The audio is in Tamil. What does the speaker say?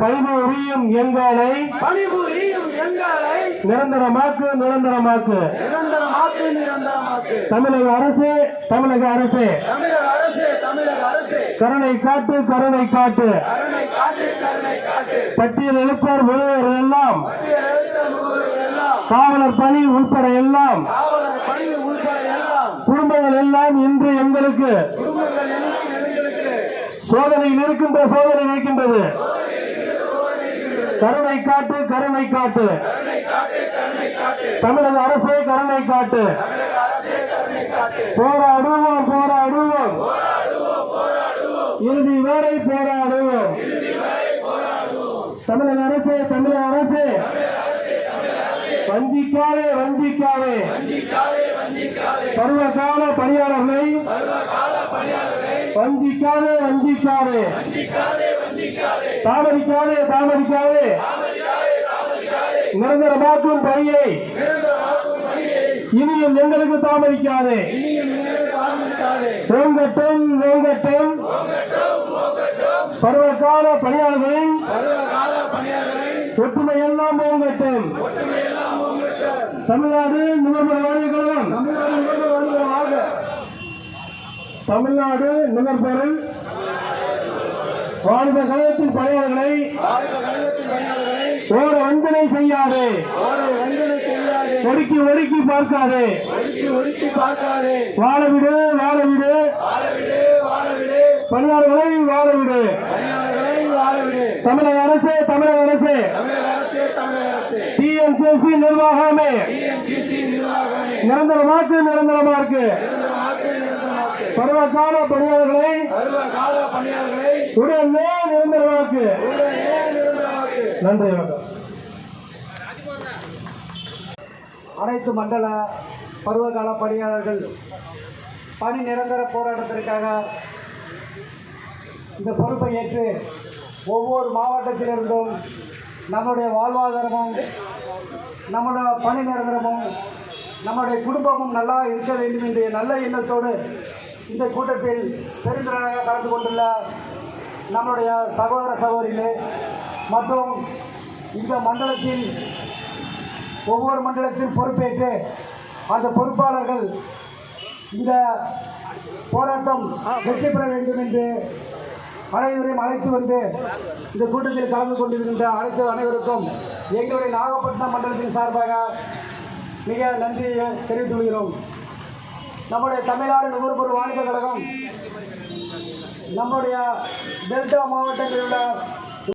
பணிபுரியும் எங்களை பணிபுரியும் எங்களை நிரந்தரமாக்கு நிரந்தரமாக்கு. நிரந்தரமாக்கு நிரந்தரமாக்கு. தமிழக அரசு தமிழக அரசு. தமிழக அரசு தமிழக அரசு. கருணை காட்டு கருணை காட்டு கருணை காட்டு கருணை காட்டு பட்டியல் எழுப்பார் முழுவர்கள் எல்லாம் காவலர் பணி உள்பட எல்லாம் குடும்பங்கள் எல்லாம் இன்று எங்களுக்கு. சோதனையில் இருக்கின்ற சோதனை இருக்கின்றது. கருணை காட்டு கருணை காட்டு. தமிழக அரசே கருணை காட்டு. போராடுவோம் போராடுவோம். இறுதி வரை போராடுவோம். தமிழக அரசே தமிழக அரசே. வஞ்சிக்காதே வஞ்சிக்காதே. பருவகால பணியாளர்களை வஞ்சிக்காதே வஞ்சிக்காதே. தாமதிக்காதே. தாமதிக்காதே நிரந்தரமாக்கும் பணியை. இனியும் எங்களுக்கு தாமதிக்காதே. வேங்கட்டும் வேங்கட்டும் பருவகால பணியாளர்களின் ஒற்றுமை எல்லாம் வேங்கட்டும் தமிழ்நாடு நுகர்வோர் வாரிய கழகம். தமிழ்நாடு நுகர்வோர் ஆரம்ப கழகத்தின் பணியாளர்களை ஒரு வந்தனை செய்யாது. ஒடுக்கி ஒடுக்கி பார்க்காது. வாழவிடு வாழவிடு. பணியாளர்களை வாழவிடு. தமிழக அரசு தமிழக அரசு. டிஎன்சிசி நிர்வாகமே. நிரந்தரமாக்கு நிரந்தரமா இருக்கு பருவகால பணியாளர்களை பருவகால பணியாளர்களை உடனே நிரந்தரமாக்கு. உடனே நிரந்தரமாக்கு. நன்றி வணக்கம். அனைத்து மண்டல பருவகால பணியாளர்கள் பணி நிரந்தர போராட்டத்திற்காக இந்த பொறுப்பை ஏற்று ஒவ்வொரு மாவட்டத்திலிருந்தும் நம்முடைய வாழ்வாதாரமும் நம்முடைய பணி நிரந்தரமும் நம்முடைய குடும்பமும் நல்லா இருக்க வேண்டும் என்ற நல்ல எண்ணத்தோடு இந்த கூட்டத்தில் பெருந்திறனாக கலந்து கொண்டுள்ள நம்முடைய சகோதர சகோதரிகளே மற்றும் இந்த மண்டலத்தில் ஒவ்வொரு மண்டலத்தில் பொறுப்பேற்று அந்த பொறுப்பாளர்கள் இந்த போராட்டம் வெற்றி பெற வேண்டும் என்று அனைவரையும் அழைத்து வந்து இந்த கூட்டத்தில் கலந்து கொண்டிருக்கின்ற அனைத்து அனைவருக்கும் எங்களுடைய நாகப்பட்டினம் மண்டலத்தின் சார்பாக மிக நன்றியை தெரிவித்துக் கொள்கிறோம். நம்முடைய தமிழ்நாடு நுகர்பொருள் வாணிப கழகம் நம்முடைய டெல்டா மாவட்டங்களில் உள்ள